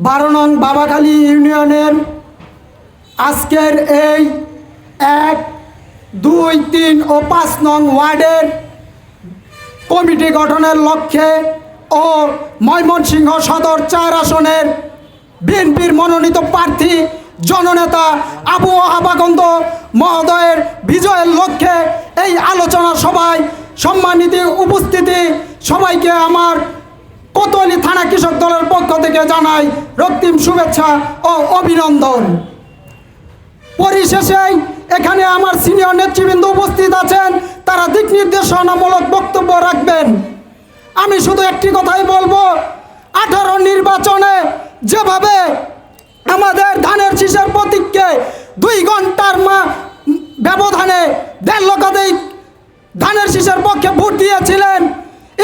বারো নং বাবাখালী ইউনিয়নের আজকের এই এক, দুই, তিন ও পাঁচ নং ওয়ার্ডের কমিটি গঠনের লক্ষ্যে ও ময়মনসিংহ সদর চার আসনের বিএনপির মনোনীত প্রার্থী জননেতা আবু আবাগন্দ মহোদয়ের বিজয়ের লক্ষ্যে এই আলোচনা সভায় সম্মানিত উপস্থিতি সবাইকে আমার কোতোয়ালি থানা কৃষক দলের পক্ষ থেকে জানাই রক্তিম শুভেচ্ছা ও অভিনন্দন। পরিশেষে এখানে আমার সিনিয়র নেতৃবৃন্দ উপস্থিত আছেন, তারা দিক নির্দেশনামূলক বক্তব্য রাখবেন। আমি শুধু একটি কথাই বলব, আঠারো নির্বাচনে যেভাবে আমাদের ধানের শীষের প্রতীককে দুই ঘণ্টার মা ব্যবধানে দেড় লক্ষাধিক ধানের শীষের পক্ষে ভোট দিয়েছিলেন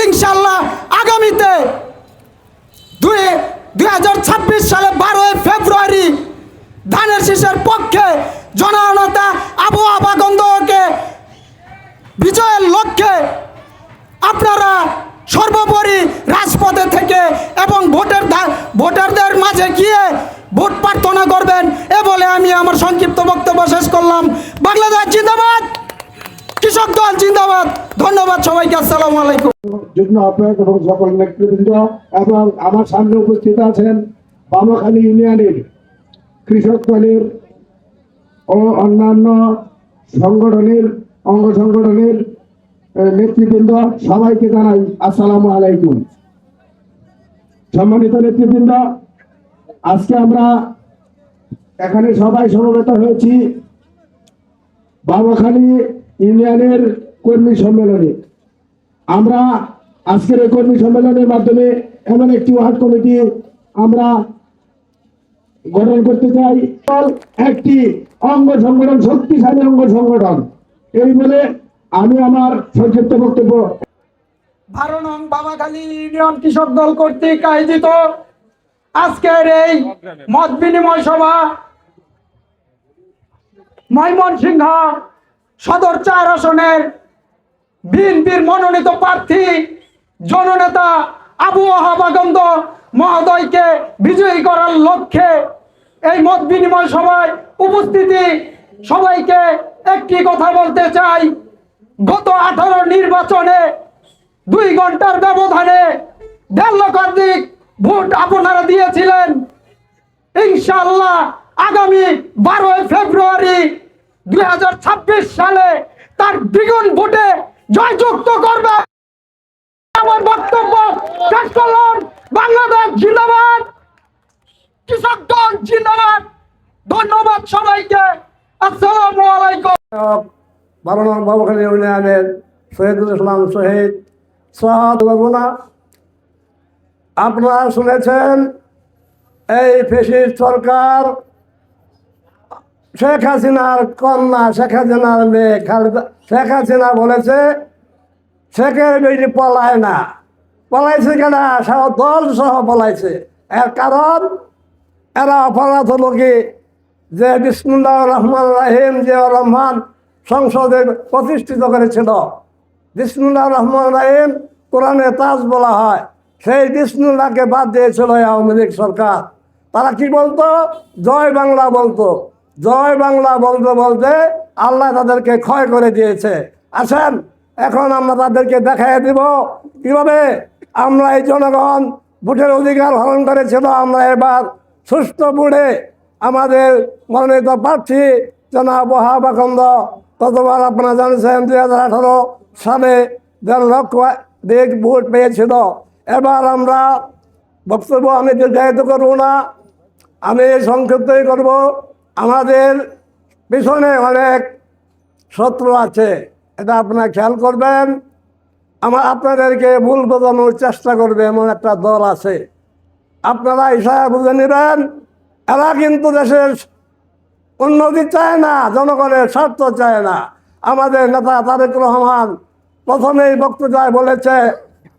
ইনশাল্লাহ আগামীতে দুই দুই সালে বারোই ফেব্রুয়ারি ধানের শীষের পক্ষে জননেতা আবু আবাগন্ধকে বিজয়ের লক্ষ্যে আপনারা সর্বোপরি রাজপথে থেকে এবং ভোটের ভোটারদের মাঝে গিয়ে ভোট প্রার্থনা করবেন এ বলে আমি আমার সংক্ষিপ্ত বক্তব্য শেষ করলাম। বাংলাদেশ জিন্দাবাদ! কৃষক দল, জিন্দাবাদ। ধন্যবাদ সবাইকে, আসসালামু আলাইকুম। যুগ্ম আহ্বায়ক এবং সকল নেতৃবৃন্দ এবং আমার সামনে উপস্থিত আছেন বামাখালী ইউনিয়নের কৃষক দলের ও অন্যান্য সংগঠনের, অঙ্গ সংগঠনের নেতৃবৃন্দ সবাইকে জানাই আসসালামু আলাইকুম। সম্মানিত নেতৃবৃন্দ, আজকে আমরা এখানে সবাই সমবেত হয়েছি। বামাখালী ইউনিয়নের কর্মী সম্মেলনে। আমরা আজকের এই কর্মী সম্মেলনের মাধ্যমে এমন একটি ওয়ার্ড কমিটি আমরা গঠন করতে চাই। একটি অঙ্গ সংগঠন, শক্তিশালী অঙ্গ সংগঠন। এই বলে আমি আমার সংক্ষিপ্ত বক্তব্য। বারো নং ইউনিয়ন কৃষক দল কর্তৃক আয়োজিত আজকের এই মত বিনিময় সভা ময়মনসিংহ সদর চার আসনের বিএনপির মনোনীত প্রার্থী, জননেতা আবু আহাবাগন্দ মহোদয়কে বিজয়ী করার লক্ষ্যে এই মত বিনিময় সভায় উপস্থিতি। সবাইকে একটি কথা বলতে চাই, গত আঠারো নির্বাচনে দুই ঘণ্টার ব্যবধানে দেড় লক্ষাধিক ভোট আপনারা দিয়েছিলেন। ইনশাল্লাহ আগামী বারোই ফেব্রুয়ারি দুই হাজার ছাব্বিশ সালে তার দ্বিগুণ ভোটে জয়যুক্ত করবে। আমার বক্তব্য শেষ করলাম। বাংলাদেশ জিন্দাবাদ। কৃষক দল জিন্দাবাদ। ধন্যবাদ সবাইকে। আসসালামু আলাইকুম। বারো নং বাবুখালী শহীদুল ইসলাম শহীদ সাহাদ বাবুনা। আপনারা শুনেছেন, এই ফেসির সরকার শেখ হাসিনার কন্যা, শেখ হাসিনার মেয়ে খালেদা, শেখ হাসিনা বলেছে, শেখের বেশি পলায় না। পলাইছে কেনা? দল সহ পলাইছে। এর কারণ, এরা অপরাধমুখী যে বিসমুল্লাহ রহমান রাহিম জিয়া রহমান সংসদে প্রতিষ্ঠিত করেছিল। বিসমুল্লাহ রহমান রাহিম কোরআনে তাজ বলা হয়, সেই বিসমুল্লাহকে বাদ দিয়েছিল আওয়ামী লীগ সরকার। তারা কি বলতো? জয় বাংলা বলতো। জয় বাংলা বলতে বলতে আল্লাহ তাদেরকে ক্ষয় করে দিয়েছে। আসেন, এখন আমরা তাদেরকে দেখাই দিব। কীভাবে? আমরা এই জনগণ ভোটের অধিকার হরণ করেছিল আমরা এবার সুস্থ বুড়ে আমাদের মনোনীত প্রার্থী জনাব বহাবাখন্দ গতবার আপনারা জানিয়েছেন দুই হাজার আঠারো সালে দেড় লক্ষ দেড় ভোট পেয়েছিল। এবার আমরা বক্তব্য আমি দীর্ঘায়িত করব না। আমি সংক্ষিপ্তই করব। আমাদের পিছনে অনেক শত্রু আছে, এটা আপনারা খেয়াল করবেন। আমার আপনাদেরকে ভুল বোঝানোর চেষ্টা করবে এমন একটা দল আছে। আপনারা ইশারা বুঝে নেবেন, এরা কিন্তু দেশের উন্নতি চায় না, জনগণের স্বার্থ চায় না। আমাদের নেতা তারেক রহমান প্রথমেই বক্তৃতায় বলেছে,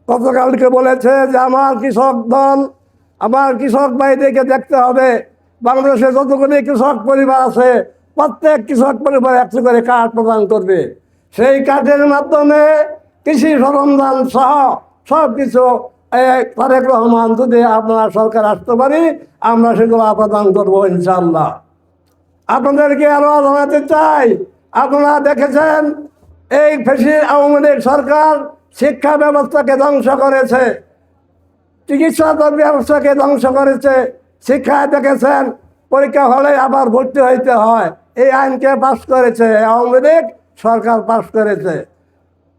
গতকালকে বলেছে যে, আমার কৃষক দল, আমার কৃষক ভাইদেরকে দেখতে হবে বাংলাদেশে যতগুলি কৃষক পরিবার আছে, প্রত্যেক কৃষক পরিবার একটি করে কার্ড প্রদান করবে। সেই কার্ডের মাধ্যমে কৃষি সরঞ্জাম সহ সব কিছু তারেক রহমান যদি আপনারা সরকার আসতে পারি, আমরা সেগুলো প্রদান করব ইনশাল্লাহ আপনাদেরকে আরও জানাতে চাই, আপনারা দেখেছেন, এই ফেসি আওয়ামী লীগ সরকার শিক্ষা ব্যবস্থাকে ধ্বংস করেছে, চিকিৎসা ব্যবস্থাকে ধ্বংস করেছে শিক্ষায় দেখেছেন, পরীক্ষা হলে আবার ভর্তি হইতে হয়। এই আইনকে পাশ করেছে আওয়ামী লীগ, সরকার পাশ করেছে।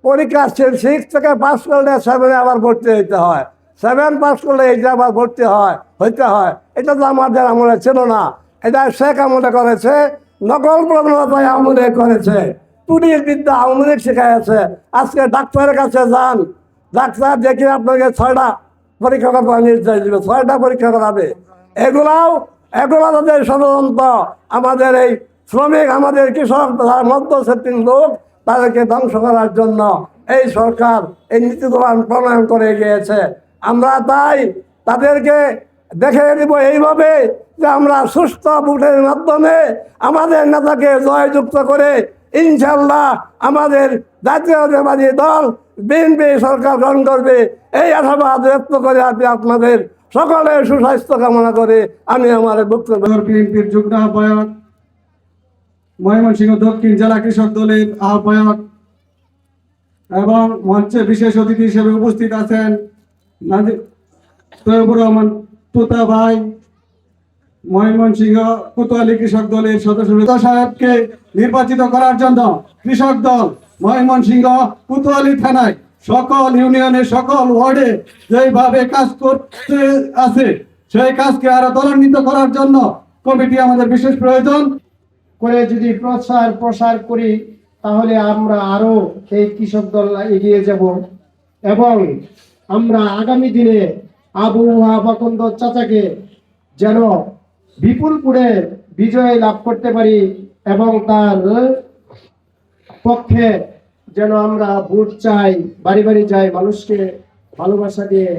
পরীক্ষা সিক্স থেকে পাশ করলে সেভেনে আবার ভর্তি হইতে হয়। সেভেন পাস করলে এইটা আবার ভর্তি হয়, হইতে হয়। এটা তো আমাদের আমলে ছিল না। এটা শেখ আমলে করেছে, নকল প্রবণতায় আমলে করেছে। টুরির বিদ্যা আমলে শেখাইছে। আজকে ডাক্তারের কাছে যান। ডাক্তার দেখে আপনাকে ছয়টা পরীক্ষা করতে নির্দেশ দিবে, ছয়টা পরীক্ষা করাবে। এগুলাও এগুলো তাদের ষড়যন্ত্র আমাদের এই শ্রমিক, আমাদের কৃষক যারা মধ্য শ্রেণির লোক, তাদেরকে ধ্বংস করার জন্য এই সরকার এই নীতিগুলান প্রণয়ন করে গিয়েছে। আমরা তাই তাদেরকে দেখে দিব এইভাবে যে আমরা সুস্থ ভোটের মাধ্যমে আমাদের নেতাকে জয়যুক্ত করে ইনশাল্লাহ আমাদের জাতীয়তাবাদী দল, বিএনপি সরকার গ্রহণ করবে। এই আশাবাদ ব্যক্ত করে আপনি আপনাদের সকলের সুস্বাস্থ্য কামনা করে আমি আমার বক্তব্য যুগ্ম আহ্বায়ক, ময়মনসিংহ দক্ষিণ জেলা কৃষক দলের আহ্বায়ক এবং মঞ্চে বিশেষ অতিথি হিসেবে উপস্থিত আছেন তৈবুর রহমান ভাই, ময়মনসিংহ কোতোয়ালি কৃষক দলের সদস্য সাহেবকে নির্বাচিত করার জন্য কৃষক দল ময়মনসিংহ কোতোয়ালি থানায় সকল ইউনিয়নের সকল ওয়ার্ডে যেভাবে কাজ করতে আছে, সেই কাজকে আরও ত্বরান্বিত করার জন্য কমিটি আমাদের বিশেষ প্রয়োজন। করে যদি প্রচার প্রসার করি, তাহলে আমরা আরও এই কৃষক দল এগিয়ে যাব এবং আমরা আগামী দিনে আবু আবাকন্দ চাচাকে যেন বিপুলপুরে বিজয় লাভ করতে পারি এবং তার পক্ষে যেন আমরা ভোট চাই, বাড়ি বাড়ি যাই, মানুষকে ভালোবাসা দিয়ে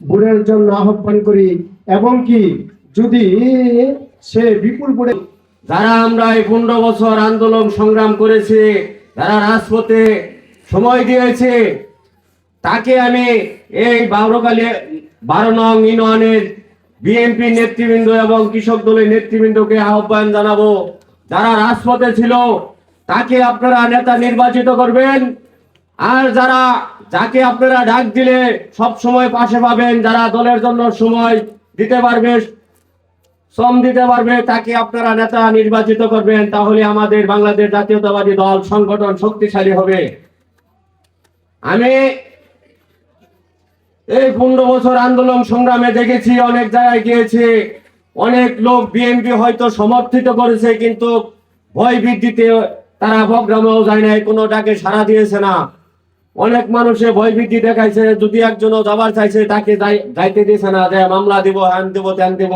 ভোটের জন্য আহ্বান করি। এবং কি, যদি সে বিপুল ভোটে যারা আমরা এই পনেরো বছর আন্দোলন সংগ্রাম করেছি, যারা রাজপথে সময় দিয়েছে, তাকে আমি এই বারোকালে বারো নং ইউনিয়নের বিএনপি নেতৃবৃন্দ এবং কৃষক দলের নেতৃবৃন্দকে আহ্বান জানাব। যারা রাজপথে ছিল তাকে আপনারা নেতা নির্বাচিত করবেন। আর যারা, যাকে আপনারা ডাক দিলে সব সময় পাশে পাবেন, যারা দলের জন্য সময় দিতে পারবে, শ্রম দিতে পারবে, তাকে আপনারা নেতা নির্বাচিত করবেন। তাহলে আমাদের বাংলাদেশ জাতীয়তাবাদী দল সংগঠন শক্তিশালী হবে। আমি এই পনেরো বছর আন্দোলন সংগ্রামে দেখেছি, অনেক জায়গায় গিয়েছি। অনেক লোক বিএনপি হয়তো সমর্থিত করেছে, কিন্তু ভয় বৃদ্ধিতে তারা প্রোগ্রামেও যায় নাই, কোনো ডাকে সাড়া দিয়েছে না। অনেক মানুষে ভয় ভীতি দেখাইছে, যদি একজনও যাবার চাইছে, তাকে যাইতে দিয়েছে না, যে মামলা দিব হ্যান দিব, ত্যান দিব।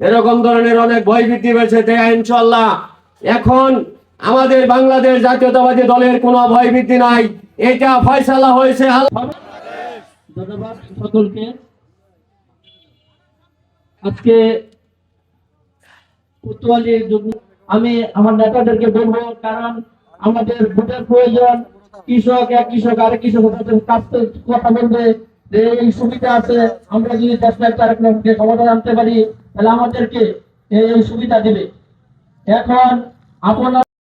এরকম ধরনের অনেক ভয় বৃদ্ধি পেয়েছে তাই ইনশাল্লাহ এখন আমাদের বাংলাদেশ জাতীয়তাবাদী দলের কোনো ভয় বৃদ্ধি নাই। এটা ফয়সালা হয়েছে ধন্যবাদ সকলকে। আজকে কোতোয়ালির যুগ- আমি আমার নেতাদেরকে বলব, কারণ আমাদের ভোটের প্রয়োজন। কৃষক, এক কৃষক আর কৃষক কথা বলবে এই সুবিধা আছে, আমরা যদি দশ লাখ তারেক রহমানকে ক্ষমতা আনতে পারি, তাহলে আমাদেরকে এই সুবিধা দেবে। এখন আপনার